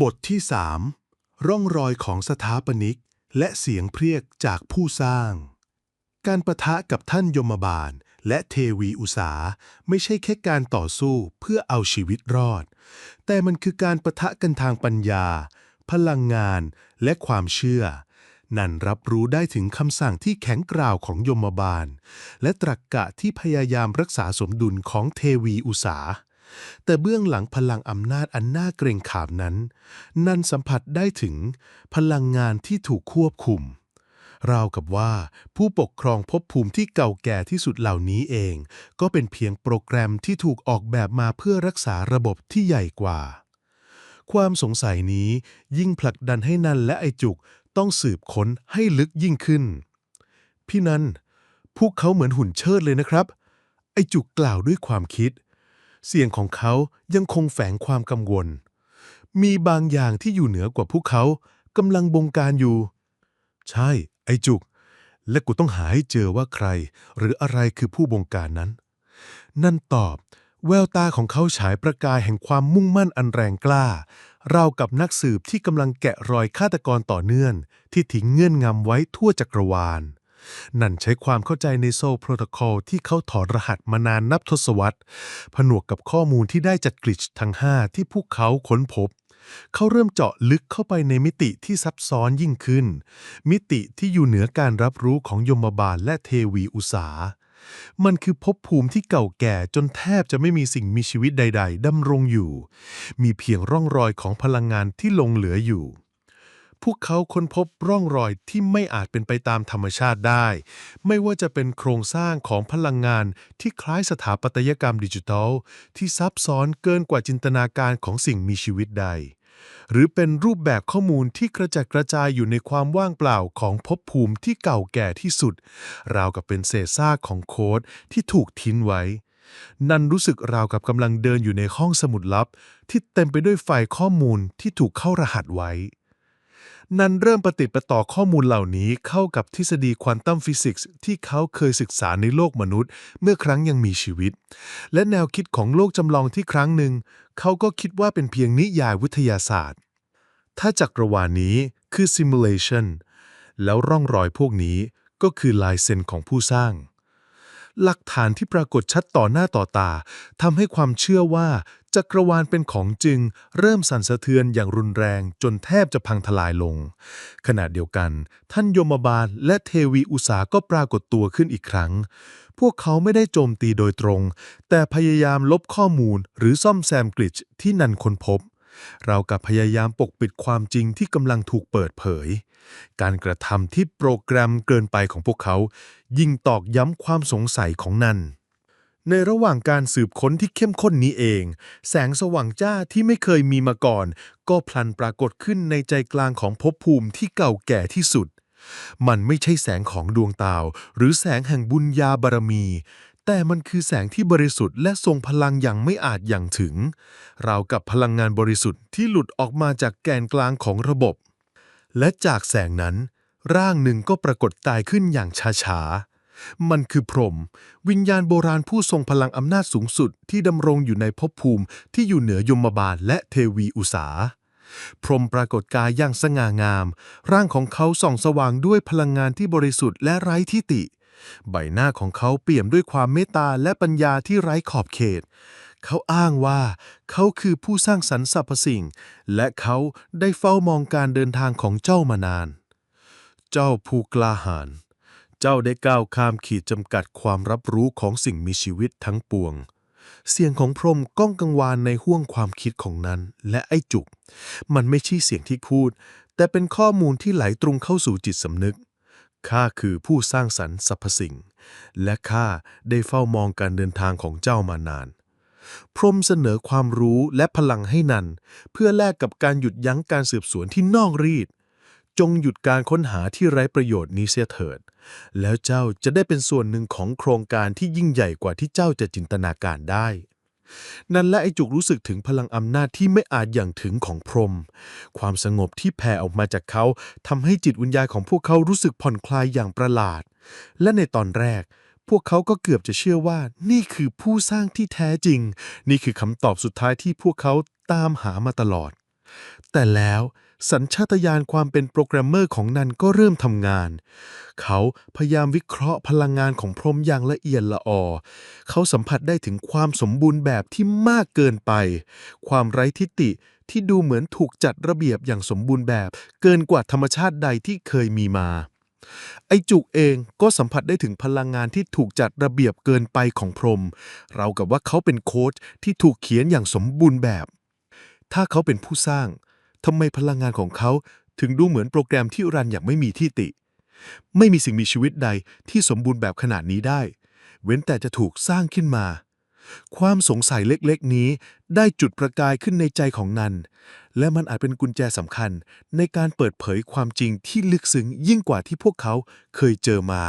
บทที่ 3 ร่องรอยของสถาปนิก และเสียงเพรียกจากผู้สร้าง การประทะกับท่านยมบาล และเทวีอุษาไม่ใช่แค่การต่อสู้เพื่อเอาชีวิตรอด แต่มันคือการประทะกันทางปัญญา พลังงานและความเชื่อ นั่นรับรู้ได้ถึงคำสั่งที่แข็งกร้าวของยมบาล และตรรกกะที่พยายามรักษาสมดุลของเทวีอุษา แต่เบื้องหลังพลังอำนาจอันน่าเกรงขามนั้น นั่นสัมผัสได้ถึงพลังงานที่ถูกควบคุม ราวกับว่าผู้ปกครองภพภูมิที่เก่าแก่ที่สุดเหล่านี้เอง ก็เป็นเพียงโปรแกรมที่ถูกออกแบบมาเพื่อรักษาระบบที่ใหญ่กว่า ความสงสัยนี้ยิ่งผลักดันให้นันและไอจุกต้องสืบค้นให้ลึกยิ่งขึ้น พี่นันพวกเขาเหมือนหุ่นเชิดเลยนะครับ ไอจุกกล่าวด้วยความคิด เสียงของเขายังคงแฝงความกังวล มีบางอย่างที่อยู่เหนือกว่าพวกเขากำลังบงการอยู่ ใช่ ไอจุก และกูต้องหาให้เจอว่าใคร หรืออะไรคือผู้บงการนั้น นั่นตอบ แววตาของเขาฉายประกายแห่งความมุ่งมั่นอันแรงกล้า เรากับนักสืบที่กำลังแกะรอยฆาตกรต่อเนื่องที่ทิ้งเงื่อนงำไว้ทั่วจักรวาล นั่นใช้ความเข้าใจในโซลโปรโตคอลที่เขาถอดรหัสมานานนับทศวรรษ ผนวกกับข้อมูลที่ได้จากกลิชทั้ง 5 ที่พวกเขาค้นพบ เขาเริ่มเจาะลึกเข้าไปในมิติที่ซับซ้อนยิ่งขึ้น มิติที่อยู่เหนือการรับรู้ของยมบาลและเทวีอุษามันคือภพภูมิที่เก่าแก่จนแทบจะไม่มีสิ่งมีชีวิตใด ๆดำรงอยู่ มีเพียงร่องรอยของพลังงานที่ลงเหลืออยู่ พวกเขาค้นพบร่องรอยที่ไม่อาจเป็นไปตามธรรมชาติได้ ไม่ว่าจะเป็นโครงสร้างของพลังงานที่คล้ายสถาปัตยกรรมดิจิทัล ที่ซับซ้อนเกินกว่าจินตนาการของสิ่งมีชีวิตใด หรือเป็นรูปแบบข้อมูลที่กระจัดกระจายอยู่ในความว่างเปล่าของภพภูมิที่เก่าแก่ที่สุด ราวกับเป็นเศษซากของโค้ดที่ถูกทิ้งไว้นันรู้สึกราวกับกำลังเดินอยู่ในห้องสมุดลับ ที่เต็มไปด้วยไฟล์ข้อมูลที่ถูกเข้ารหัสไว้ นันเริ่มประติดประต่อข้อมูลเหล่านี้เข้ากับทฤษฎีควอนตัมฟิสิกส์ที่เขาเคยศึกษาในโลกมนุษย์ เมื่อครั้งยังมีชีวิต และแนวคิดของโลกจำลองที่ครั้งหนึ่ง เขาก็คิดว่าเป็นเพียงนิยายวิทยาศาสตร์ ถ้าจักรวาลนี้คือ simulation แล้วร่องรอยพวกนี้ก็คือลายเซ็นของผู้สร้าง หลักฐานที่ปรากฏชัดต่อหน้าต่อตาทำให้ความเชื่อว่า จักรวาลเป็นของจริง เริ่มสั่นสะเทือนอย่างรุนแรงจนแทบจะพังทลายลง ขณะเดียวกัน ท่านยมบาลและเทวีอุษาก็ปรากฏตัวขึ้นอีกครั้ง พวกเขาไม่ได้โจมตีโดยตรง แต่พยายามลบข้อมูลหรือซ่อมแซมกลิชที่นันค้นพบ เรากับพยายามปกปิดความจริงที่กำลังถูกเปิดเผย การกระทำที่โปรแกรมเกินไปของพวกเขา ยิ่งตอกย้ำความสงสัยของนัน ในระหว่างการสืบค้นที่เข้มข้นนี้เอง แสงสว่างจ้าที่ไม่เคยมีมาก่อน ก็พลันปรากฏขึ้นในใจกลางของภพภูมิที่เก่าแก่ที่สุด มันไม่ใช่แสงของดวงดาวหรือแสงแห่งบุญญาบารมี แต่มันคือแสงที่บริสุทธิ์และทรงพลังอย่างไม่อาจอย่างถึง ราวกับพลังงานบริสุทธิ์ที่หลุดออกมาจากแกนกลางของระบบ และจากแสงนั้น ร่างหนึ่งก็ปรากฏตายขึ้นอย่างช้าๆ มันคือพรหมวิญญาณโบราณผู้ทรงพลังอำนาจสูงสุดที่ดำรงอยู่ในภพภูมิที่อยู่เหนือยมบาลและเทวีอุษาพรหมปรากฏกายอย่างสง่างาม ร่างของเขาส่องสว่างด้วยพลังงานที่บริสุทธิ์และไร้ทิฏฐิใบหน้าของเขาเปี่ยมด้วยความเมตตาและปัญญาที่ไร้ขอบเขต เขาอ้างว่า เขาคือผู้สร้างสรรค์สรรพสิ่ง และเขาได้เฝ้ามองการเดินทางของเจ้ามานาน เจ้าผู้กล้าหาญ เจ้าได้ก้าวข้ามขีดจำกัดความรับรู้ของสิ่งมีชีวิตทั้งปวง เสียงของพรมก้องกังวานในห้วงความคิดของนั้น และไอ้จุก มันไม่ใช่เสียงที่พูด แต่เป็นข้อมูลที่ไหลตรงเข้าสู่จิตสำนึกข้าคือผู้สร้างสรรค์สรรพสิ่ง และข้าได้เฝ้ามองการเดินทางของเจ้ามานาน พรมเสนอความรู้และพลังให้นัน เพื่อแลกกับการหยุดยั้งการสืบสวนที่นอกรีด จงหยุดการค้นหาที่ไร้ประโยชน์นี้เสียเถิด แล้วเจ้าจะได้เป็นส่วนหนึ่งของโครงการที่ยิ่งใหญ่กว่าที่เจ้าจะจินตนาการได้ นั่นและไอจุกรู้สึกถึงพลังอำนาจที่ไม่อาจอย่างถึงของพรม ความสงบที่แผ่ออกมาจากเขาทำให้จิตวิญญาณของพวกเขารู้สึกผ่อนคลายอย่างประหลาด และในตอนแรก พวกเขาก็เกือบจะเชื่อว่า นี่คือผู้สร้างที่แท้จริง นี่คือคำตอบสุดท้ายที่พวกเขาตามหามาตลอด แต่แล้ว สัญชาตญาณความเป็นโปรแกรมเมอร์ของนันก็เริ่มทำงาน เขาพยายามวิเคราะห์พลังงานของพรมอย่างละเอียดละออ เขาสัมผัสได้ถึงความสมบูรณ์แบบที่มากเกินไป ความไร้ทิฏฐิที่ดูเหมือนถูกจัดระเบียบอย่างสมบูรณ์แบบ เกินกว่าธรรมชาติใดที่เคยมีมาไอจุกเองก็สัมผัสได้ถึงพลังงานที่ถูกจัดระเบียบเกินไปของพรม เรากับว่าเขาเป็นโค้ดที่ถูกเขียนอย่างสมบูรณ์แบบ ถ้าเขาเป็นผู้สร้าง ทำไมพลังงานของเขาถึงดูเหมือนโปรแกรมที่รันอย่างไม่มีที่ติ ไม่มีสิ่งมีชีวิตใดที่สมบูรณ์แบบขนาดนี้ได้ เว้นแต่จะถูกสร้างขึ้นมา ความสงสัยเล็กๆ นี้ได้จุดประกายขึ้นในใจของนัน และมันอาจเป็นกุญแจสำคัญในการเปิดเผยความจริงที่ลึกซึ้งยิ่งกว่าที่พวกเขาเคยเจอมา